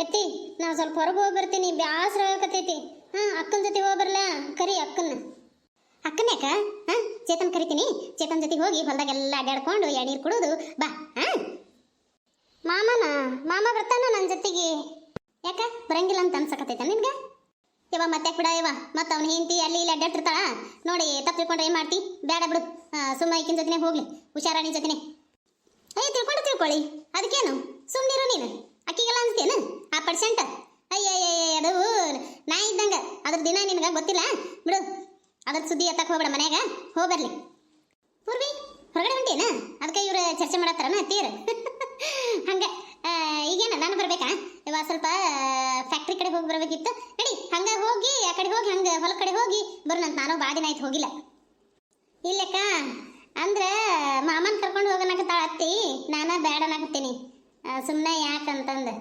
ಎತ್ತಿ ನಾವು ಸ್ವಲ್ಪ ಹೊರಗೆ ಹೋಗಿ ಬರ್ತೀನಿ, ಬ್ಯಾಸರ ಆಗಕತ್ತೈತಿ. ಹಾಂ, ಅಕ್ಕನ ಜೊತೆ ಹೋಗಿ ಬರಲ್ಲ ಕರಿ ಅಕ್ಕನ ಅಕ್ಕನ್ಯಾಕ ಹಾಂ, ಚೇತನ್ ಕರಿತೀನಿ. ಚೇತನ್ ಜೊತೆಗೆ ಹೋಗಿ ಹೊಲದಾಗೆಲ್ಲ ಅಡ್ಡಾಡ್ಕೊಂಡು ಎಳ್ನೀರು ಕುಡೋದು. ಬಾ, ಹಾಂ. ಮಾಮನ, ಮಾಮ ಬರ್ತಾನ ನನ್ನ ಜೊತೆಗೆ? ಯಾಕ? ಬರಂಗಿಲ್ಲ ಅಂತ ಅನ್ಸಕತ್ತೈತ ನಿನ್ಗೆ? ಯವ ಮತ್ತೆ ಬಿಡ ಯವ ಮತ್ತೆ ಅವ್ನ ಹೆಂಡತಿ ಅಲ್ಲಿ ಇಲ್ಲಿ ಅಡ್ಡಾಡ್ತಿರ್ತಾಳ ನೋಡಿ, ತಪ್ಪು ತಿಳ್ಕೊಂಡ್ರೆ ಏನು ಮಾಡ್ತಿ? ಬೇಡ. ಬಿಡು ಸುಮ್ಮ ಈಕಿನ ಜೊತೆನೆ ಹೋಗ್ಲಿ. ಹುಷಾರಾಣಿ ಜೊತೆನೆ. ಅಯ್ಯ ತಿಳ್ಕೊಂಡು, ತಿಳ್ಕೊಳ್ಳಿ. ಅದಕ್ಕೇನು? ಸುಮ್ಮನಿರು ನೀನು. ಅಕ್ಕಿಗೆಲ್ಲ ಅನ್ಸ್ತೇನು ಆ ಪರ್ಸೆಂಟ್? ಅಯ್ಯಯ್ಯ ಅದು ನಾ ಇದ್ದಂಗೆ. ಅದ್ರ ದಿನ ನಿನಗೆ ಗೊತ್ತಿಲ್ಲ? ಬಿಡು. ಅದ್ರ ಸುದ್ದಿ ಎತ್ತಕ್ಕೆ ಹೋಗ್ಬೇಡ ಮನ್ಯಾಗ. ಹೋಗ್ಬರ್ಲಿ ಪೂರ್ವಿ, ಹೊರಗಡೆ ಹೊಂಟೇನ ಅದಕ್ಕೆ ಇವ್ರು ಚರ್ಚೆ ಮಾಡತ್ತಾರನ ತೀರ್ ಹಂಗೆ. ಈಗೇನು, ನಾನು ಬರ್ಬೇಕಾ? ಇವಾಗ ಸ್ವಲ್ಪ ಫ್ಯಾಕ್ಟ್ರಿ ಕಡೆ ಹೋಗಿ ಬರಬೇಕಿತ್ತು. ನಡಿ, ಹಂಗ ಹೋಗಿ, ಆ ಕಡೆ ಹೋಗಿ, ಹಂಗೆ ಹೊಲ ಕಡೆ ಹೋಗಿ ಬರೋಣಂತ ನಾನು ಭಾಳ ದಿನ ಆಯ್ತು ಹೋಗಿಲ್ಲ. ಇಲ್ಲಕ್ಕ, ಅಂದ್ರೆ ಮಾಮನ್ ಕರ್ಕೊಂಡು ಹೋಗನಕತ್ತಾಳ ಅತ್ತಿ. ನಾನು ಬೇಡ ಅನ್ನಕತ್ತೀನಿ ಸುಮ್ಮನೆ ಯಾಕಂತಂದು.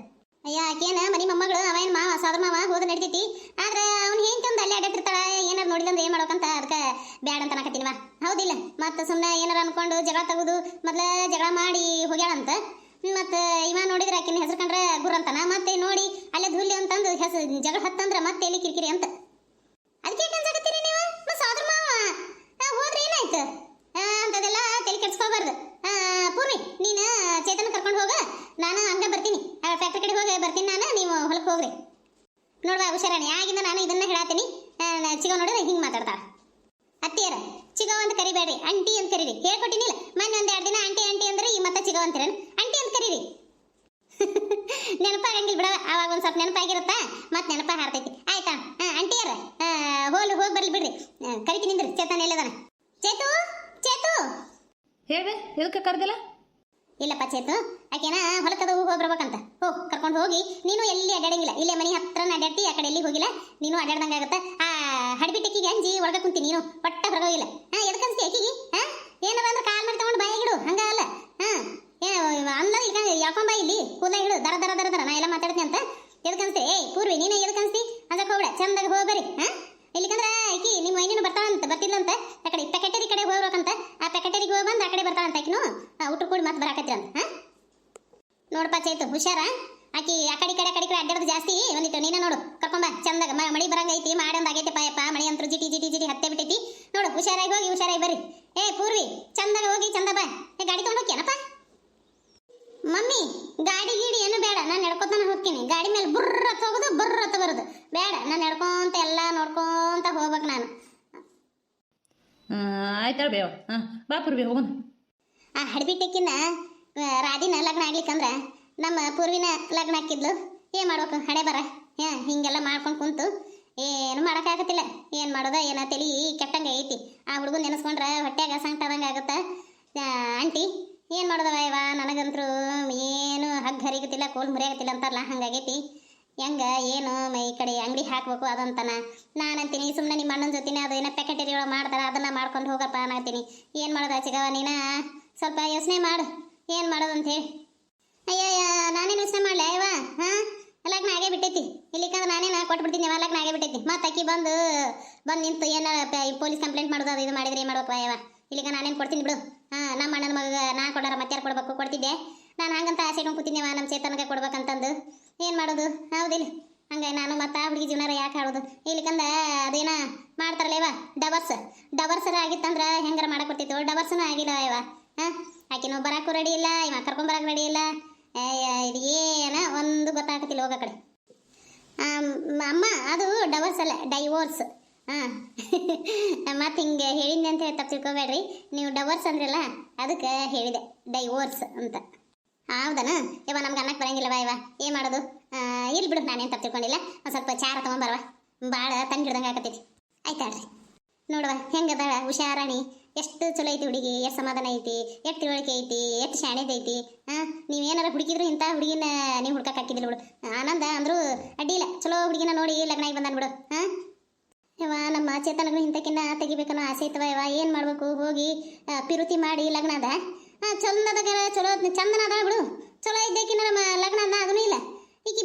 ಅಯ್ಯ, ಆಕೇನ ಮನೆ ಮೊಮ್ಮಗಳು ಅವ ಏನು ಮಾವ, ಸೋದರ ಮಾವ ಹೋದ ನಡಿತೈತಿ. ಆದ್ರೆ ಅವ್ನು ಹೆಂಗೆ ತಂದು ಅಲ್ಲಿ ಅಡ್ಡಿರ್ತಾಳ ಏನಾರು ನೋಡಿದಂದ್ರೆ ಏನು ಮಾಡ್ಬೇಕಂತ ಅದಕ್ಕೆ ಬ್ಯಾಡ ಅಂತ ಅನ್ನಕತ್ತೀನಿ ವಾ. ಹೌದಿಲ್ಲ, ಮತ್ತೆ ಸುಮ್ಮನೆ ಏನಾರ ಅನ್ಕೊಂಡು ಜಗಳ ತಗೋದು, ಮೊದ್ಲ ಜಗಳ ಮಾಡಿ ಹೋಗ್ಯಾಳಂತ. ಮತ್ತೆ ಇವ ನೋಡಿದ್ರೆ ಆಕಿನ ಹೆಸರು ಕಂಡ್ರೆ ಗುರ್ ಅಂತಾನ, ಮತ್ತೆ ನೋಡಿ ಅಲ್ಲೇ ಧೂಲಿ ಅಂತಂದು ಹೆಸರು ಜಗಳ ಹತ್ತಂದ್ರೆ ಮತ್ತೆ ಎಲ್ಲಿ ಕಿರಿಕಿರಿ ಅಂತ ಅದಕ್ಕೆ ಯಾಕೆ ಅನ್ಸಕತ್ತೀರಿ ನೀವು ಮತ್ತೆ ಸೋದರ ಮಾವ ಆ, ಹೋದ್ರೆ ಏನಾಯ್ತು ಆ, ಅಂತದೆಲ್ಲ ತಲೆ ಕೆಡ್ಸ್ಕೋಬಾರ್ದು ಆ, ಪೂರ್ವಿ ನೀನು ಚೇತನ ಕರ್ಕೊಂಡು ಹೋಗ ನಾನು ಹಂಗ ಬರ್ತೀನಿ ಫ್ಯಾಕ್ಟ್ರಿ ಕಡೆ ಹೋಗಿ ಬರ್ತೀನಿ ನಾನು ನೀವು ಹೊಲಕ್ಕೆ ಹೋಗ್ರಿ ನೋಡುವ ಹುಷಾರಾಣಿ ಆಗಿಂದ ನಾನು ಇದನ್ನ ಹೇಳತ್ತೀನಿ ಚಿಗವ್ ನೋಡಿದ್ರೆ ಹಿಂಗೆ ಮಾತಾಡ್ತಾಳ ಅತ್ತಿಯರ ಚಿಗವ್ ಅಂತ ಕರಿಬೇಡ್ರಿ ಅಂಟಿ ಅಂತ ಕರೀರಿ ಹೇಳ್ಕೊಟ್ಟಿನಿಲ್ಲ ಮೊನ್ನೆ ಒಂದ್ ಎರಡು ದಿನ ಆಂಟಿ ಆಂಟಿ ಅಂದ್ರೆ ಈ ಮತ್ತೆ ಚಿಗವ್ ಅಂತೀರೇನು ಅಂಟಿ ಅಂತ ಕರೀರಿ ನೆನಪಾಗಂಗಿಲ್ಲ ಬಿಡ ಅವಾಗ ಒಂದು ಸ್ವಲ್ಪ ನೆನಪಾಗಿರುತ್ತಾ? ಮತ್ತೆ ನೆನಪ ಹಾರ್ತೈತಿ. ಆಯ್ತಾ? ಆಂಟಿ ಆಂಟಿಯರ ಹೋಲ್ ಹೋಗಿ ಬರ್ಲಿ ಬಿಡ್ರಿ. ಆ, ಕರಿತೀನಿ ನಿಂದ್ರಿ ಚೇತನ್ ಎಲ್ಲದಾನ. ಚೇತು ಚೇತು! ಹೇಳ್ದೆ ಎದಕ್ಕೆ ಕರೆದಿಲ್ಲ? ಇಲ್ಲಪ್ಪ ಚೇತು ಆಕೆನ ಹೊಲಕ್ಕದ ಹೋಗಿ ಬರ್ಬೇಕಂತ. ಹೋಗಿ ಕರ್ಕೊಂಡು ಹೋಗಿ ನೀನು ಎಲ್ಲಿ ಅಡ್ಡಾಡಂಗಿಲ್ಲ ಇಲ್ಲೇ ಮನೆ ಹತ್ರ ಅಡ್ಡಾಡ್ತಿ ಆ ಕಡೆ ಎಲ್ಲಿ ಹೋಗಿಲ್ಲ? ನೀನು ಅಡ್ಡಾಡ್ದಂಗ ಆಗುತ್ತೆ? ಆ ಹಡ್ಬಿಟ್ಟಿಗೆ ಅಂಜಿ ಒಳಗ ಕುಂತಿ ನೀನು ಒಟ್ಟ ಹೊರಗೋಗಿಲ್ಲ ಹಾಂ ಹಾ ಎದಕ್ಕೆ ಅನ್ಸ್ತಿ ಆಕಿಗೆ? ಹಾಂ ಏನಾರ ಅಂದ್ರೆ ಕಾಲ್ ಮಾಡಿ ತಗೊಂಡು ಬಾಯಿಗಿಡು ಹಂಗ ಅಲ್ಲ. ಹಾಂ ಏ ಅಲ್ಲ ಈಗ ಯಾಕೊಂಬ ಇಲ್ಲಿ? ಕೂದ ಇಡು ದರ ದರ ದರ ದರ ನಾ ಎಲ್ಲ ಮಾತಾಡ್ತೀನಿ ಅಂತ ಎದಕ್ಕೆ ಅನ್ಸ್ತಿ ಏಯ್ ಪೂರ್ವಿ ನೀನೇ ಎದಕ್ಕೆ ಅನ್ಸ್ತಿ ಅದಕ್ಕೆ ಹೋಗ್ಬೇಡ ಚಂದಾಗ ಹೋಗಿ ಬರ್ರಿ ಹಾ ಇಲ್ಲಿಕಂದ್ರ ಆಕಿ ನಿಮ್ಮ ವೈನಿನ ಬರ್ತಾಳಂತ ಬರ್ತಿದ್ಲಂತ ಆ ಕಡೆ ಪ್ಯಾಕೆಟರಿ ಕಡೆ ಹೋಗ್ಬೇಕಂತ ಆ ಪ್ಯಾಕೆಟರಿಗೆ ಹೋಗಿ ಬಂದು ಆ ಕಡೆ ಬರ್ತಾಳಂತ ಆಕಿನು ಊಟ ಕೂಡಿ ಮತ್ತೆ ಬರಾಕತ್ರಿ ಅಂತ ಹಾ ನೋಡಪ್ಪ ಚೇತು ಹುಷಾರ ಆಕಿ ಆ ಕಡೆ ಈ ಕಡೆ ಆ ಕಡೆ ಈ ಕಡೆ ಅಡ್ಡಾಡೋದು ಜಾಸ್ತಿ ಒಂದಿಟ್ಟು ನೀನ ನೋಡು ಕರ್ಕೊಂಬ ಚಂದಾಗ ಮ- ಮಳಿ ಬರಂಗೈತಿ ಮಾಡಿ ಮಾಡಂದ ಆಗೈತಿ ಪಾಯಪ್ಪ ಮಳಿ ಅಂತೂ ಜಿಟಿ ಜಿಟಿ ಜಿಟಿ ಹತ್ತೆ ಬಿಟ್ಟೈತಿ. ನೋಡು ಹುಷಾರಾಗಿ ಹೋಗಿ ಹುಷಾರಾಗಿ ಬರ್ರಿ. ಏ ಪೂರ್ವಿ ಚಂದಾಗ ಹೋಗಿ ಚಂದ ಬಾ. ಏ ಗಾಡಿ ತಗೊಂಡು ಹೋಗ್ಯಾನಪ್ಪ? ಮಮ್ಮಿ ಗಾಡಿ ಗೀಡಿ ಏನು ಬೇಡ ನಾನು ನಡ್ಕೊತಾನೆ ಹೋಗ್ತೀನಿ. ಗಾಡಿ ಮೇಲೆ ಬುರ್ರ ಹತ್ ಹೋಗೋದು ಬುರ್ರ ಹತ್ ಬರೋದು. ಬೇಡ ನಾನು ನಡ್ಕೊಂತ ಎಲ್ಲ ನೋಡ್ಕೊಂತ ಹೋಗ್ಬೇಕು ನಾನು. ಆಯ್ತಾಳ ಬೇವ. ಹಾಂ ಬಾ ಪೂರ್ವಿ ಹೋಗೋಣ. ಆ ಹಡ್ಬಿಟ್ಟಕ್ಕಿನ್ನ ರಾಧಿನ ಲಗ್ನ ಆಗ್ಲಿಕ್ಕಂದ್ರ ನಮ್ಮ ಪೂರ್ವಿನ ಲಗ್ನ ಹಾಕಿದ್ಲು. ಏನ್ ಮಾಡ್ಬೇಕು, ಹಣೆ ಬರ. ಹಾಂ ಹಿಂಗೆಲ್ಲ ಮಾಡ್ಕೊಂಡು ಕುಂತು ಏನು ಮಾಡೋಕ್ಕಾಗತ್ತಿಲ್ಲ. ಏನು ಮಾಡೋದ, ಏನೋ ತಲೆ ಕೆಟ್ಟಂಗೆ ಐತಿ. ಆ ಹುಡುಗ ನೆನೆಸ್ಕೊಂಡ್ರೆ ಹೊಟ್ಟೆಗೆ ಸಂಕಟದಂಗೆ ಆಗುತ್ತೆ? ಆಂಟಿ, ಏನು ಮಾಡೋದವ ಇವ? ನನಗಂತರೂ ಏನು ಹಗ್ಗ ಹರಿಗತ್ತಿಲ್ಲ ಕೋಲ್ ಮುರಿಯಾಗತ್ತಿಲ್ಲ ಅಂತಾರಲ್ಲ, ಹಂಗಾಗೈತಿ. ಹೆಂಗೆ, ಏನು, ಮೈ ಕಡೆ ಅಂಗಡಿ ಹಾಕ್ಬೇಕು ಅದಂತನ ನಾನಂತೀನಿ ಸುಮ್ಮನೆ ನಿಮ್ಮ ಅಣ್ಣನ ಜೊತೆ ಅದು ಏನೋ ಪ್ಯಾಕೆಟರಿ ಒಳಗೆ ಮಾಡ್ತಾರೆ, ಅದನ್ನು ಮಾಡ್ಕೊಂಡು ಹೋಗಪ್ಪ ಅನ್ನತೀನಿ ಏನು ಮಾಡೋದು ಚಿಗವ ನೀನ? ಸ್ವಲ್ಪ ಯೋಚನೆ ಮಾಡು. ಏನು ಮಾಡೋದಂತ ಹೇಳಿ ಅಯ್ಯಯ್ಯ, ನಾನೇನು ಯೋಚನೆ ಮಾಡಲೇ ಇವ? ಹಾಂ? ಲಗ್ನ ಆಗೇ ಬಿಟ್ಟೈತಿ. ಇಲ್ಲಿಕಂದ್ರೆ ನಾ ಕೊಟ್ಬಿಡ್ತೀನಿ ಲಗ್ನ ಆಗೇ ಬಿಟ್ಟೈತಿ. ಮತ್ತೆ ಅಕ್ಕಿ ಬಂದು ಬಂದು ನಿಂತು ಏನಾರ ಪೊಲೀಸ್ ಕಂಪ್ಲೇಂಟ್ ಮಾಡೋದು ಅದು ಇದು ಮಾಡಿದ್ರೆ ಏನು ಮಾಡ್ಬೇಕು ಅಯ್ಯವ ಇಲ್ಲಿಗ ನಾನೇನು ಕೊಡ್ತೀನಿ ಬಿಡು. ಹಾಂ, ನಮ್ಮ ಅಣ್ಣನ ಮಗ ನಾ ಕೊಡಾರ ಮತ್ತೆ ಕೊಡಬೇಕು? ಕೊಡ್ತಿದ್ದೆ. ನಾನು ಹಂಗಂತ ಆಸೆ ಇಟ್ಕೊಂಡು ಕೂತಿದ್ದೆವ ನಮ್ಮ ಚೇತನಗೆ ಕೊಡ್ಬೇಕಂತಂದು. ಏನು ಮಾಡೋದು? ಹೌದಿಲ್ಲ. ಹಂಗೆ ನಾನು ಮತ್ತೆ ಆ ಹುಡುಗಿ ಜೀವನ ಯಾಕೆ ಆಡೋದು ಇಲ್ಲಿಕಂದ ಅದೇನ ಮಾಡ್ತಾರಲ್ಲ ಇವ ಡವರ್ಸ್ ಡವರ್ಸರ ಆಗಿತ್ತಂದ್ರೆ ಹೆಂಗಾರ ಮಾಡಕ್ಕೆ ಕೊಡ್ತಿತ್ತು ಡವರ್ಸನು ಆಗಿಲ್ಲ ಇವ ಹಾಂ? ಆಕಿನೂ ಬರಾಕು ರೆಡಿ ಇಲ್ಲ, ಇವ ಕರ್ಕೊಂಬರಕ್ಕೆ ರೆಡಿ ಇಲ್ಲ. ಇದು ಏನ ಒಂದು ಗೊತ್ತಾಗತ್ತಿಲ್ಲ, ಹೋಗ ಕಡೆ. ಅಮ್ಮ, ಅದು ಡವರ್ಸ್ ಅಲ್ಲ ಡೈವೋರ್ಸ್ ಹಾಂ ಮತ್ತೆ ಹಿಂಗೆ ಹೇಳಿದ್ದೆ ಅಂತ ಹೇಳಿ ತಪ್ಪು ತಿಳ್ಕೊಬೇಡ್ರಿ. ನೀವು ಡವರ್ಸ್ ಅಂದ್ರಲ್ಲ, ಅದಕ್ಕೆ ಹೇಳಿದೆ ಡೈವೋರ್ಸ್ ಅಂತ. ಹೌದನ? ಇವ ನಮ್ಗೆ ಅನ್ನಕ್ಕೆ ಬರಂಗಿಲ್ಲವ ಇವ ಏನು ಮಾಡೋದು? ಇಲ್ಲಿ ಬಿಡು ನಾನೇನು ತಪ್ಪು ತಿಳ್ಕೊಂಡಿಲ್ಲ. ಒಂದು ಸ್ವಲ್ಪ ಚಾರ ತೊಗೊಂಬರವ ಭಾಳ ತಂಗಿಡ್ದಂಗೆ ಆಗತ್ತೈತಿ ಆಯ್ತಾಳ್ರಿ. ನೋಡುವ ಹೆಂಗದ ಹುಷಾರಾಣಿ? ಎಷ್ಟು ಚಲೋ ಐತಿ ಹುಡುಗಿ, ಎಷ್ಟು ಸಮಾಧಾನ ಐತಿ, ಎಷ್ಟು ತಿಳುವಳಿಕೆ ಐತಿ, ಎಷ್ಟು ಶಾಣೆದೈತಿ ಹಾಂ ಏನಾರ ಹುಡುಕಿದ್ರು ಇಂಥ ಹುಡುಗಿನ ನೀವು ಹುಡ್ಕಕ್ಕೆ ಹಾಕಿದಿಲ್ಲ ಬಿಡು. ಆನಂದ ಅಡ್ಡಿ ಇಲ್ಲ, ಚಲೋ ಹುಡುಗಿನ ನೋಡಿ ಲಗ್ನ ಆಗಿ ಬಂದಾನ ಬಿಡು ಹಾಂ ಇವ ನಮ್ಮ ಚೇತನಗೂ ಇಂಥಕ್ಕಿನ್ನ ತೆಗಿಬೇಕನ್ನೋ ಆಸೆ ಐತವ ಯವ ಏನು ಮಾಡಬೇಕು? ಹೋಗಿ ಪಿರುತಿ ಮಾಡಿ ಲಗ್ನ ಅದ ಹಾಂ ಚಲೋ ಚಂದನ ಅದ ಬಿಡು. ಚಲೋ ಇದ್ದಕ್ಕಿನ್ನ ನಮ್ಮ ಲಗ್ನ ಅದ ಅದೂ ಇಲ್ಲ. ಈಗ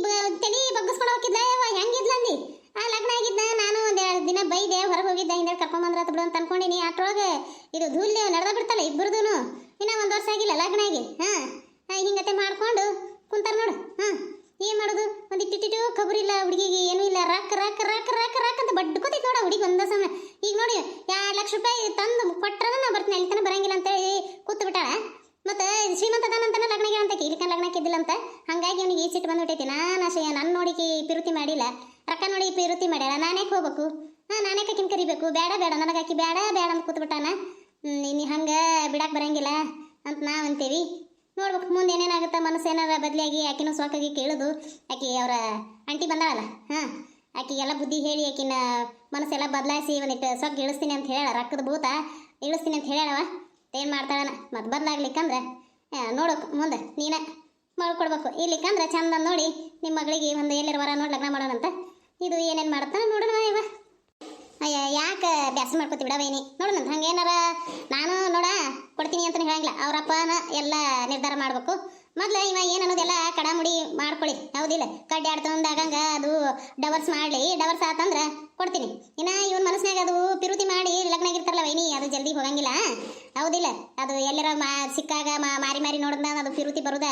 ತಲೆ ಬಗ್ಗಿಸ್ಕೊಂಡು ಹೋಗಿದ್ದ ಯವ ಹೆಂಗಿದ್ಲಂದಿ? ಆ ಲಗ್ನ ಆಗಿದ್ದ ನಾನು ದಿನ ಬೈದೆ, ಹೊರಗೆ ಹೋಗಿದ್ದೆ ಹಿಂದೆ ಕರ್ಕೊಂಬಂದ್ರ ಬಿಡು ಅಂತ ಅನ್ಕೊಂಡಿನಿ. ಅಟ್ರೊಳಗೆ ಇದು ಧೂಲ್ಯ ನಡೆದ ಬಿಡ್ತಲ್ಲ ಇಬ್ಬರದೂನು ಇನ್ನ ಒಂದು ವರ್ಷ ಆಗಿಲ್ಲ, ಲಗ್ನ ಆಗಿ. ಹಾಂ ಹಿಂಗತೆ ಮಾಡ್ಕೊಂಡು ಕುಂತಾರ ನೋಡು. ಹಾಂ, ಏನು ಮಾಡೋದು? ಒಂದು ಇಟ್ಟಿಟ್ಟು ಖಬರ್ ಇಲ್ಲ, ಹುಡುಗಿಗೆ ಏನೂ ಇಲ್ಲ, rock rock rock rock rock ಅಂತ ಬಡ್ಕೋತೈತಿ ನೋಡ ಹುಡುಗಿ ಒಂದು ಸಮಯ ಈಗ ನೋಡಿ ಎರಡು ಲಕ್ಷ ರೂಪಾಯಿ ತಂದು ಕೊಟ್ರ ನಾ ಬರ್ತೀನಿ ಅಲ್ಲಿ ತನಕ ಬರಂಗಿಲ್ಲ ಅಂತೇಳಿ ಕೂತು ಬಿಟ್ಟಾಳ. ಮತ್ತು ಶ್ರೀಮಂತ ತಾನಂತನ ಲಗ್ನ ಅಂತ ಇಲ್ಲಿಕ ಲಗ್ನ ಕಿದ್ದಿಲ್ಲ ಅಂತ. ಹಂಗಾಗಿ ಅವನಿಗೆ ಈ ಸಿಟ್ಟು ಬಂದ್ಬಿಟ್ಟೈತಿ. ನಾನು ಅಷ್ಟೇ ನನ್ನ ನೋಡಿಕೆ ಪಿರುತಿ ಮಾಡಿಲ್ಲ. ರೊಕ್ಕ ನೋಡಿ ಪಿರುತಿ ಮಾಡ್ಯಾಳ. ನಾನೇ ಹೋಗ್ಬೇಕು? ಹಾಂ, ನಾನೇ ಕಿನ್ ಕರಿಬೇಕು ಬೇಡ ಬೇಡ. ನನಗೆ ಆಕಿ ಬೇಡ ಬೇಡ ಅಂತ ಕೂತು ಬಿಟ್ಟಾನ ನೀನು ಹಂಗೆ ಬಿಡಕ್ಕೆ ಬರಂಗಿಲ್ಲ ಅಂತ ನಾವು ಅಂತೀವಿ. ನೋಡ್ಬೇಕು, ಮುಂದೆ ಏನೇನಾಗುತ್ತೆ, ಮನಸ್ಸು ಏನಾರ ಬದಲಾಗಿ ಆಕಿನೂ ಸೊಕ್ಕಾಗಿ ಕೇಳೋದು. ಆಕಿ ಅವರ ಆಂಟಿ ಬಂದಾಳಲ್ಲ? ಹಾಂ ಆಕಿಗೆಲ್ಲ ಬುದ್ಧಿ ಹೇಳಿ ಆಕಿನ ಮನಸ್ಸೆಲ್ಲ ಬದಲಾಯಿಸಿ ಒಂದಿಟ್ಟು ಸೊಕ್ಕ ಇಳಿಸ್ತೀನಿ ಅಂತ ಹೇಳ ರಕ್ಕದ ಭೂತ. ಇಳಿಸ್ತೀನಿ ಅಂತ ಹೇಳವ ಏನು ಮಾಡ್ತಾಳನ? ಮತ್ತು ಬದಲಾಗ್ಲಿಕ್ಕಂದ್ರೆ ನೋಡೋಕು ಮುಂದೆ ನೀನೇ ಮಾಡ್ಕೊಡ್ಬೇಕು. ಇಲ್ಲಿಕ್ಕಂದ್ರೆ ಚಂದ ನೋಡಿ ನಿಮ್ಮ ಮಗಳಿಗೆ ಒಂದು ವರ ನೋಡಿ ಲಗ್ನ ಮಾಡೋಣಂತ. ಇದು ಏನೇನು ಮಾಡುತ್ತಾ ನೋಡೋಣ ಇವ ಅಯ್ಯ, ಯಾಕೆ ಬ್ಯಾಸ ಮಾಡ್ಕೊತಿ ಬಿಡವೇನಿ ನೋಡೋಣ ಏನಾರ, ನಾನು ನೋಡ, ಕೊಡ್ತೀನಿ ಅಂತ ಹೇಳಂಗಿಲ್ಲ. ಅವರಪ್ಪನ ಎಲ್ಲ ನಿರ್ಧಾರ ಮಾಡ್ಬೇಕು. ಮೊದ್ಲು ಇವ ಏನು ಅನ್ನೋದೆಲ್ಲ ಕಡಾಮುಡಿ ಮಾಡ್ಕೊಳ್ಳಿ ಹೌದಿಲ್ಲ? ಕಡ್ಡಿ ಆಡ್ತಂದಾಗಂಗ ಅದು ಡವರ್ಸ್ ಮಾಡಲಿ. ಡವರ್ಸ್ ಆತಂದ್ರೆ ಕೊಡ್ತೀನಿ. ಇನ್ನ ಇವನ್ ಮನಸ್ನಾಗ ಅದು ಪಿರುತಿ ಮಾಡಿ ಲಗ್ನ ಆಗಿರ್ತಾರಲ್ಲ ವೈನಿ ಅದು ಜಲ್ದಿ ಹೋಗಂಗಿಲ್ಲ. ಹೌದಿಲ್ಲ? ಅದು ಎಲ್ಲರ ಮಾ ಸಿಕ್ಕಾಗ ಮಾರಿ ಮಾರಿ ನೋಡಿದ ಅದು ಪಿರುತಿ ಬರುದ.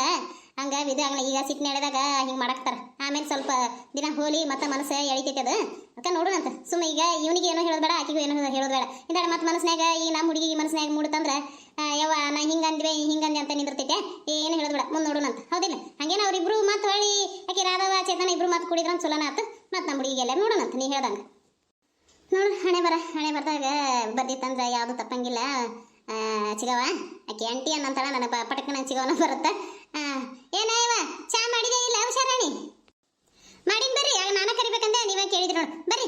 ಹಂಗ ಇದು ಆಗಲ್ಲ ಈಗ ಸಿಟ್ಟು ನಡೆದಾಗ ಹಿಂಗೆ ಮಾಡಾಕ್ತಾರೆ. ಆಮೇಲೆ ಸ್ವಲ್ಪ ದಿನ ಹೋಲಿ ಮತ್ತೆ ಮನಸ್ಸು ಎಳಿತೈತೆ ಅದು. ಅದಕ್ಕೆ ನೋಡೋಣಂತ. ಸುಮ್ಮನೆ ಈಗ ಇವನಿಗೆ ಏನೋ ಹೇಳೋದು ಬೇಡ, ಆಕಿಗೂ ಏನೋ ಹೇಳೋದು ಬೇಡ. ಇಂದಾಡ ಮತ್ತೆ ಮನಸ್ಸಿನಾಗ ಈ ನಮ್ಮ ಹುಡುಗಿಗೆ ಮನಸ್ಸಿನಾಗ ಮೂಡುತ್ತಂದ್ರೆ ಯವ್ವ ನಾ ಹಿಂಗಂದ್ವೆ ಹಿಂಗಂದೆ ಅಂತ ನಿಂದಿರ್ತೈತೆ. ಏನು ಹೇಳೋದು ಬೇಡ, ಮುಂದೆ ನೋಡೋಣಂತ. ಹೌದಿಲ್ಲ? ಹಂಗೇನ ಅವ್ರಿಬ್ರು ಮತ್ತೆ ಹೊಳ್ಳಿ, ಆಕೆ ರಾಧವ ಚೇತನ ಇಬ್ರು ಮತ್ತೆ ಕುಡಿದ್ರಂತ ಚಲೋನ ಆತು. ಮತ್ತೆ ನಮ್ಮ ಹುಡುಗಿಗೆಲ್ಲ ನೋಡೋಣಂತ, ನೀ ಹೇಳ್ದಂಗೆ. ನೋಡು, ಹಣೆ ಬರ, ಹಣೆ ಬರ್ದಾಗ ಬರ್ದಿತ್ತಂದ್ರೆ ಯಾವುದು ತಪ್ಪಂಗಿಲ್ಲ. ಚಿಗವ ಆಕೆ ಅಂಟಿ ಅನ್ನಂತಾಳ ನನ್ನ ಪ ಪಟಕನ ಚಿಗವನ ಬರುತ್ತೆ. ಏನ ಇವ? ಚಾ ಮಾಡಿದೆ ಇಲ್ಲ ಹುಷಾರಾಣಿ. ಮಾಡಿನ್ ಬರ್ರಿ ನಾನ ಕರಿಬೇಕಂದ ನೀವೇ ಕೇಳಿದ್ರು. ಬರ್ರಿ.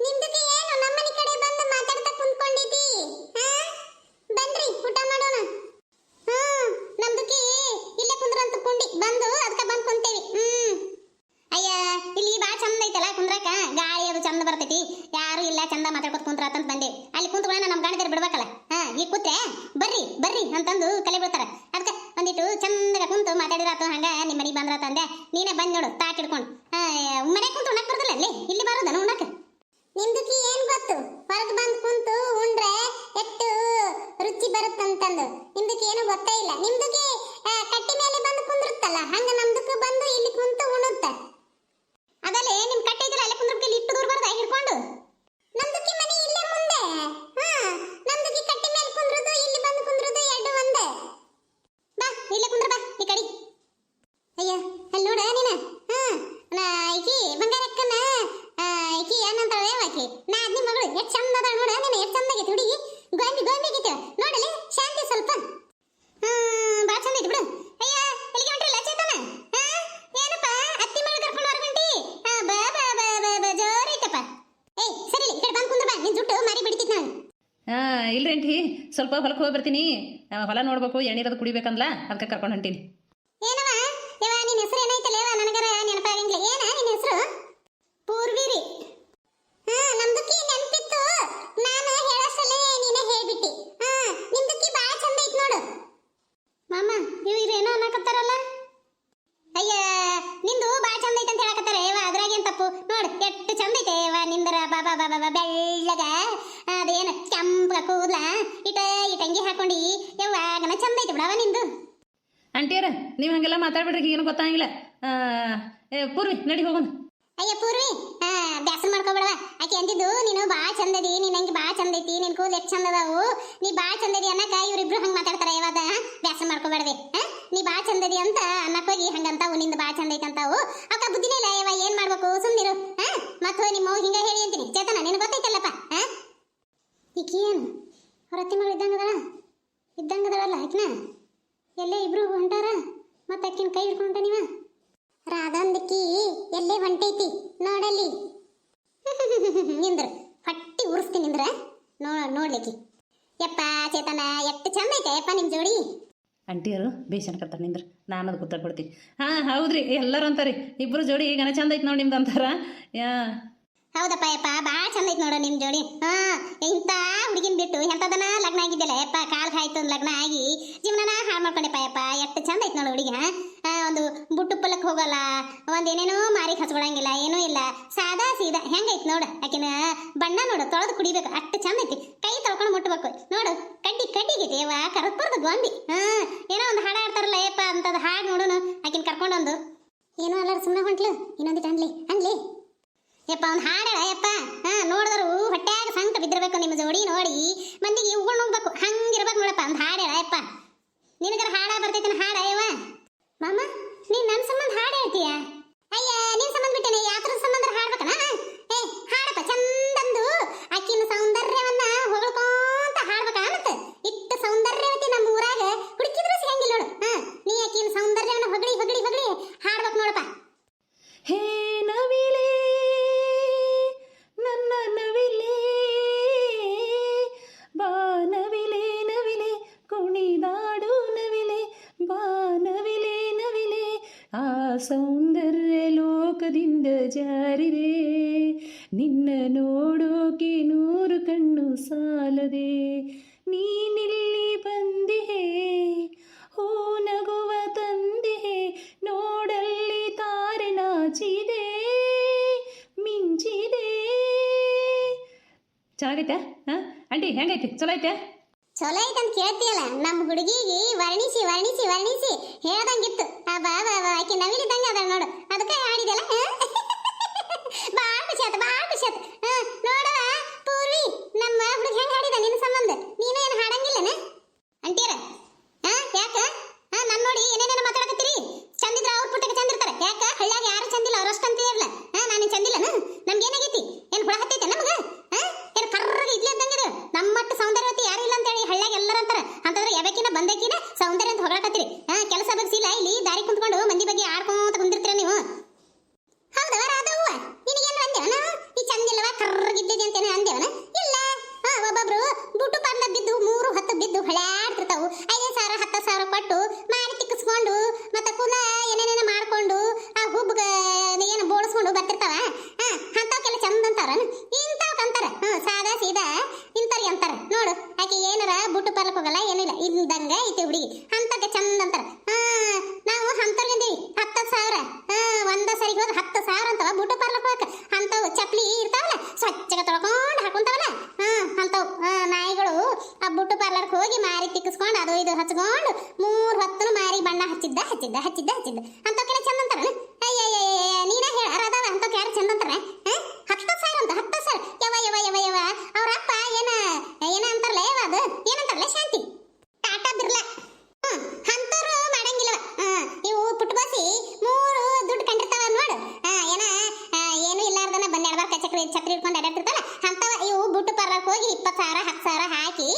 ನಿಮ್ದಕ್ಕೆ ಏನು ನಮ್ಮನೆ ಕಡೆ ಬಂದು ಮಾತಾಡ್ತಾ ಕುಂತ್ಕೊಂಡಿದ್ದಿ ಹಾ ಬನ್ರಿ ಊಟ ಮಾಡೋಣ ಹ್ಮ್ ನಮ್ದಕ್ಕೆ ಇಲ್ಲೇ ಕುಂದ್ರಂತ ಕುಂಡಿ ಬಂದು ಅದಕ್ಕೆ ಬಂದು ಕುಂತೇವಿ ಹ್ಮ್ ಅಯ್ಯ ಇಲ್ಲಿ ಬಾ ಚಂದ ಐತಲ್ಲ ಕುಂದ್ರಾಕ ಗಾಳಿ ಅದು ಚಂದ ಬರ್ತೈತಿ ಯಾರು ಇಲ್ಲ ಚಂದ ಮಾತಾಡ್ಕೊತ ಕುಂತ್ರಾತ ಅಂತ ಬಂದೇವಿ ಅಲ್ಲಿ ಕುಂತ್ಕೊಳ್ಳೋಣ ನಮ್ಮ ಗಾಣಿದಾರ ಬಿಡ್ಬೇಕಲ್ಲ ಹಾ ಈಗ ಕೂತ್ರೆ ಬರ್ರಿ ಬರ್ರಿ ಅಂತಂದು ಕಲೆ ಬಿಡ್ತಾರ ಅದಕ್ಕೆ ಒಂದಿಟ್ಟು ಚಂದಗ ಕುಂತು ಮಾತಾಡಿರಾತು ಹಂಗ ನಿಮ್ಮ ಮನೆಗೆ ಬಂದ್ರಾತ ಅಂದೆ ನೀನೇ ಬಂದ್ ನೋಡು ತಾಟ್ ಹಿಡ್ಕೊಂಡು. ಮನೆ ಕುಂತು ಉಣ್ಣಕ್ ಬರ್ದಲ್ಲ ಅಲ್ಲಿ? ಇಲ್ಲಿ ಬರೋದನ ಉಣ್ಣಕ್ ನಿಮ್ದಕ್ಕೆ ಏನ್ ಗೊತ್ತು? ಹೊರಗೆ ಬಂದು ಕುಂತು ಉಂಡ್ರೆ ಎಷ್ಟು ರುಚಿ ಬರುತ್ತಂತಂದು. ನಿಮ್ದಕ್ಕೆ ಏನು ಗೊತ್ತೇ ಇಲ್ಲ. ನಿಮ್ದಕ್ಕೆ ಕಟ್ಟಿ ಮೇಲೆ ಬಂದು ಕುಂದಿರುತ್ತಲ್ಲ ಹಂಗ ನಮ್ದಕ್ಕೆ ಬಂದು ಇಲ್ಲಿ ಕುಂತು ಉಣುತ್ತ. ಅದಲ್ಲೇ ನಿಮ್ ಕಟ್ಟೆ ಇದ್ರೆ ಅಲ್ಲೇ ಕುಂದ್ರಕ್ಕೆ ಇಲ್ಲಿ ಇಟ್ಟು ದೂರ ಬರ್ದ ಹಿಡ್ಕೊಂಡು? ನಮ್ದಕ್ಕೆ ಮನೆ ಇಲ್ಲೇ ಮುಂದೆ. ಹಾ ನಮ್ದಕ್ಕೆ ಕಟ್ಟಿ ಮೇಲೆ ಕುಂದ್ರದು ಇಲ್ಲಿ ಬಂದು ಕುಂದ್ರದು ಎರಡು ಒಂದೇ ಬಾ ಇಲ್ಲೇ ಕುಂದ್ರ ಬಾ ಈ ಕಡಿ ಅಯ್ಯ ಅಲ್ಲಿ ನೋಡ ನೀನ ಹಾ ನಾ ಈಕಿ ಬಂಗಾರ ಅಕ್ಕನ ಈಕಿ ಏನಂತಾಳೆ ಆಕಿ ನಾ ಅದ್ನಿ ಮಗಳು ಎಷ್ಟ್ ಚಂದ ಅದ ನೋಡ ನೀನ ಎಷ್ಟ್ ಚಂದ ಆಗೈತಿ ಹುಡುಗಿ ಗೊಂಬಿ ಗೊಂಬಿ ಆಗೈತಿ ನೋಡಲಿ ಶಾಂತಿ ಸ್ವಲ್ಪ ಹಾ ಬಾ ಚಂದ ಐತಿ ಬಿಡು ಅಯ್ಯ ಎಲ್ಲಿಗೆ ಹೊಂಟ್ರಲ್ಲ ಚೇತನ ಹಾ ಏನಪ್ಪ ಅತ್ತಿ ಮಗಳು ಕರ್ಕೊಂಡು ಹೊರಗಂಟಿ ಹಾ ಬಾ ಬಾ ಬಾ ಬಾ ಬಾ ಜೋರ್ ಐತಪ್ಪ ಏಯ್ ಸರಿ ಈ ಕಡೆ ಬಂದು ಕುಂದ್ರ ಬಾ ನಿನ್ ಜುಟ್ಟು ಮಾರಿ ಬಿಡ್ತಿತ್ ನಾನು ಹಾಂ ಇಲ್ರೇಂಟಿ ಸ್ವಲ್ಪ ಹೊಲಕ್ಕೆ ಹೋಗಿ ಬರ್ತೀನಿ. ಹೊಲ ನೋಡ್ಬೇಕು ಎಣ್ಣೀರದು ಕುಡಿಬೇಕಂದ್ಲ, ಅದಕ್ಕೆ ಕರ್ಕೊಂಡು ಹೊಂಟೀನಿ. ಏನವ ಯವ ನಿನ್ನ ಹೆಸರು ಏನೈತೆ ಯವ ನನಗರ ನೆನಪಾಗಂಗಿಲ್ಲ. ಏನ ನಿನ್ನ ಹೆಸರು? ಪೂರ್ವಿರಿ. ಹಾ ನಮ್ದುಕಿ ನೆನಪಿತ್ತು. ನಾನು ಹೇಳಸಲೇ ನೀನೇ ಹೇಳ್ಬಿಟ್ಟಿ. ಹಾ ನಿಮ್ದುಕಿ ಬಾಳ ಚಂದ ಐತ್ ನೋಡು. ಮಾಮ, ಇವ್ರು ಏನೋ ಅನ್ನಕತ್ತಾರಲ್ಲ? ಅಯ್ಯ, ನಿಂದು ಬಾಳ ಚಂದ ಐತೆ ಅಂತ ಹೇಳಕತ್ತಾರ ಯವ ಅದ್ರಾಗೇನ್ ತಪ್ಪು? ನೋಡು, ಎಷ್ಟು ಚಂದ ಐತೆ ಯವ ನಿಂದರ? ಬಾಬಾ ಬಾಬಾ ಬಾ, ಬೆಳ್ಳಗ. ಅದೇನು ಕೆಂಪ ಕೂದ್ಲ? ಇಟ ಇಟಂಗಿ ಹಾಕೊಂಡಿ. ಯಾವಾಗನ ಗನ ಚಂದ ಐತೆ ಬಿಡವ ನಿಂದು? ಆಂಟಿಯರ ನೀವು ಹಂಗೆಲ್ಲ ಮಾತಾಡ್ಬಿಡ್ರಿ ಏನು ಗೊತ್ತಾಗಿಲ್ಲ. ಪೂರ್ವಿ ನಡಿ ಹೋಗೋಣ. ಅಯ್ಯ ಪೂರ್ವಿ ಹಾ ಬ್ಯಾಸರ ಮಾಡ್ಕೋಬೇಡವ ಆಕೆ ಅಂದಿದ್ದು ನೀನು ಬಾ ಚಂದದಿ ನೀನ್ ಹಂಗೆ ಬಾ ಚಂದ ಐತಿ ನಿನ್ ಕೂದಲು ಎಷ್ಟು ಚಂದ ಅದಾವು ನೀ ಬಾ ಚಂದದಿ ಅನ್ನಕ ಇವ್ರಿಬ್ರು ಹಂಗ ಮಾತಾಡ್ತಾರ ಯಾವಾಗ? ಬ್ಯಾಸರ ಮಾಡ್ಕೋಬೇಡವೆ ಹಾ ನೀ ಬಾ ಚಂದದಿ ಅಂತ ಅನ್ನಕ್ ಹೋಗಿ ಹಂಗಂತಾವು ನಿಂದು ಬಾ ಚಂದ ಐತಿ ಅಂತಾವು ಅಕ್ಕ ಬುದ್ಧಿನೇ ಇಲ್ಲ ಯಾವ ಏನ್ ಮಾಡ್ಬೇಕು ಸುಮ್ನಿರು ಹಾ ಮತ್ತೆ ನಿಮ್ಮ ಹಿಂಗ ಹೇಳಿ ಅಂತೀನಿ. ಚೇತನ ನಿನಗೆ ಈಕಿ ಏನು ಅವ್ರ ಅತ್ತೆ ಮಗಳು ಇದ್ದಂಗದಳ? ಇದ್ದಂಗದಳಲ್ಲ ಆಕಿನ ಎಲ್ಲೇ ಇಬ್ರು ಹೊಂಟಾರ? ಮತ್ತೆ ಆಕಿನ ಕೈ ಹಿಡ್ಕೊಂಡ ನೀವ? ರಾಧಾಂದಕ್ಕಿ, ಎಲ್ಲೇ ಹೊಂಟೈತಿ? ನೋಡಲ್ಲಿ. ನಿಂದ್ರ ಹೊಟ್ಟಿ ಉರಿಸ್ತೀನಿ ನಿಂದ್ರ ನೋ, ನೋಡ್ಲಿಕ್ಕೆ. ಯಪ್ಪ, ಚೇತನ, ಎಷ್ಟು ಚಂದ ಐತೆ ಯಪ್ಪ ನಿಮ್ಮ ಜೋಡಿ? ಆಂಟಿಯರು ಬೇಸನ್ಕತ್ತಾರೆ ನಿಂದ್ರ ನಾನು ಅದು ಗೊತ್ತಾಗ್ಬಿಡ್ತೀನಿ ಹಾಂ, ಹೌದ್ರಿ, ಎಲ್ಲರೂ ಅಂತಾರೆ ಇಬ್ಬರು ಜೋಡಿ ಗನ ಚಂದ ಐತೆ ನೋಡಿ ನಿಮ್ದು ಅಂತಾರ ಯಾ ಹೌದಪ್ಪ ಯಪ್ಪ ಭಾಳ ಚಂದ ಐತೆ ನೋಡು ನಿಮ್ಮ ಜೋಡಿ. ಹಾ, ಇಂಥ ಹುಡುಗಿನ ಬಿಟ್ಟು ಎಂಥದನ ಲಗ್ನ ಆಗಿದ್ದಲ್ಲ ಯಪ್ಪ, ಕಾಲ್ ಕಾಯ್ತು ಲಗ್ನ ಆಗಿ ಜೀವನನ ಹಾಳು ಮಾಡ್ಕೊಂಡೆಪ್ಪ ಯಪ್ಪ. ಎಷ್ಟು ಚಂದ ಐತೆ ನೋಡು ಹುಡುಗಿ ಹಾ, ಒಂದು ಬುಟ್ಟು ಪುಲಕ್ ಹೋಗಲ್ಲ ಒಂದೇನೇನೋ ಮಾರಿಗೆ ಹಚ್ಕೊಳಂಗಿಲ್ಲ ಏನೂ ಇಲ್ಲ. ಸಾದಾ ಸೀದಾ ಹೆಂಗೈತೆ ನೋಡು ಆಕಿನ. ಬಣ್ಣ ನೋಡು, ತೊಳೆದು ಕುಡಿಬೇಕು, ಅಷ್ಟು ಚಂದ ಐತಿ. ಕೈ ತೊಳ್ಕೊಂಡು ಮುಟ್ಟಬೇಕು ನೋಡು, ಕಡ್ಡಿ ಕಡ್ಡಿಗೆ ಯವ್ವ ಕರತ್ಬಾರ್ದು ಗೊಂಬಿ. ಹಾ, ಏನೋ ಒಂದು ಹಾಡು ಆಡ್ತಾರಲ್ಲ ಯಪ್ಪ ಅಂತದ್ದು ಹಾಡು ನೋಡೋನು. ಆಕಿನ ಕರ್ಕೊಂಡೊಂದು ಏನೋ ಅಲ್ಲಾರ ಸುಮ್ಮನೆ ಹೊಂಟ್ಲು. ಇನ್ನೊಂದಿಟ್ಟು ಅನ್ಲಿ ಅನ್ಲಿ. ಯಪ್ಪ, ಒಂದು ಹಾಡಾಳ ಯಪ್ಪ. ಹಾ ನೋಡಿದ್ರು ಹೊಟ್ಯಾಗ ಸಂಕ ಬಿದ್ದಿರ್ಬೇಕು ನಿಮ್ಮ ಜೋಡಿ ನೋಡಿ. ಮಂದಿಗೆ ಉಗುಳ್ ನುಗ್ಬೇಕು ಹಂಗಿರ್ಬೇಕು ನೋಡಪ್ಪ ಅವ್ನು ಹಾಡಾಳ ಯಪ್ಪ. ನಿನಗರ ಹಾಡ ಬರ್ತೈತೆ ಹಾಡ ಯವ್ವ? ಮಾಮ? ಸೌಂದರ್ಯ ಲೋಕದಿಂದ ಜಾರಿದೆ. ನಿನ್ನ ನೋಡೋಕೆ ನೂರು ಕಣ್ಣು ಸಾಲದೆ. ನೀನಿಲ್ಲಿ ಬಂದಿಹೆ, ಹೂ ನಗುವ ತಂದಿಹೆ, ನೋಡಲ್ಲಿ ತಾರೆ ನಾಚಿದೆ, ಮಿಂಚಿದೆ. ಚೆನ್ನಾಗೈತೆ ಹಾಂ? ಆಂಟಿ, ಹೆಂಗೈತೆ? ಚಲೋ ಐತೆ? ಚಲೋ ಐತಂತ ಕೇಳ್ತಿಯಲ್ಲ. ನಮ್ಮ ಹುಡುಗಿಗೆ ವರ್ಣಿಸಿ ವರ್ಣಿಸಿ ವರ್ಣಿಸಿ ಹೇಳ್ದಂಗಿತ್ತು ಆ ಬಾ ಬಾ ಆಕೆ ನವಿಲಿದ್ದಂಗೆ ಅದ ನೋಡು. ಅದಕ್ಕೆ ಹಾಡಿದೆಯಲ್ಲ ತಿಕ್ಕಿಸ್ಕೊಂಡು ಅದು ಇದು ಹಚ್ಕೊಂಡು, ಮೂರು ಹೊತ್ತು ಮಾರಿ ಬಣ್ಣ ಹಚ್ಚಿದ್ದ ಹಚ್ಚಿದ್ದ ಹಚ್ಚಿದ್ದ ಹಚ್ಚಿದ್ದ. ಅಂತ ಕೆಲ ಚಂದ ಅಂತಾರಣ ನೀನೇ ಹೇಳ ಅದಾರ ಅಂತ ಯಾರು ಚಂದ ಅಂತಾರ ಹತ್ತು ಸಾವಿರ ಅಂತ, ಹತ್ತು ಸಾವಿರ ಯವ ಯವ ಯವ ಯವ ಅವ್ರ ಅಪ್ಪ ಏನ ಏನ ಅಂತಾರಲ್ಲ ಯವ ಅದು? ಏನಂತಾರಲ್ಲ ಶಾಂತಿ? ಟಾಟಾ ಬಿರ್ಲಾ. ಹ್ಮ್, ಅಂತವ್ರು ಮಾಡಂಗಿಲ್ಲ ಇವು ಪುಟ್ಬಾಸಿ ಮೂರು ದುಡ್ಡು ಕಂಡಿರ್ತಾವ ನೋಡು. ಏನ ಏನು ಇಲ್ಲಾರ್ದನ ಬಂದ್ ಎಡಬಾರ್ಕ ಚಕ್ರಿ ಚಕ್ರಿ ಇಟ್ಕೊಂಡು ಅಡ್ಯಾಡ್ತಿರ್ತಾರ ಅಂತವ ಇವು ಬುಟ್ಟು ಪರ್ರಕ್ಕೆ ಹೋಗಿ ಇಪ್ಪತ್ತು ಸಾವಿರ ಹತ್ತು ಸಾವಿರ ಹಾಕಿ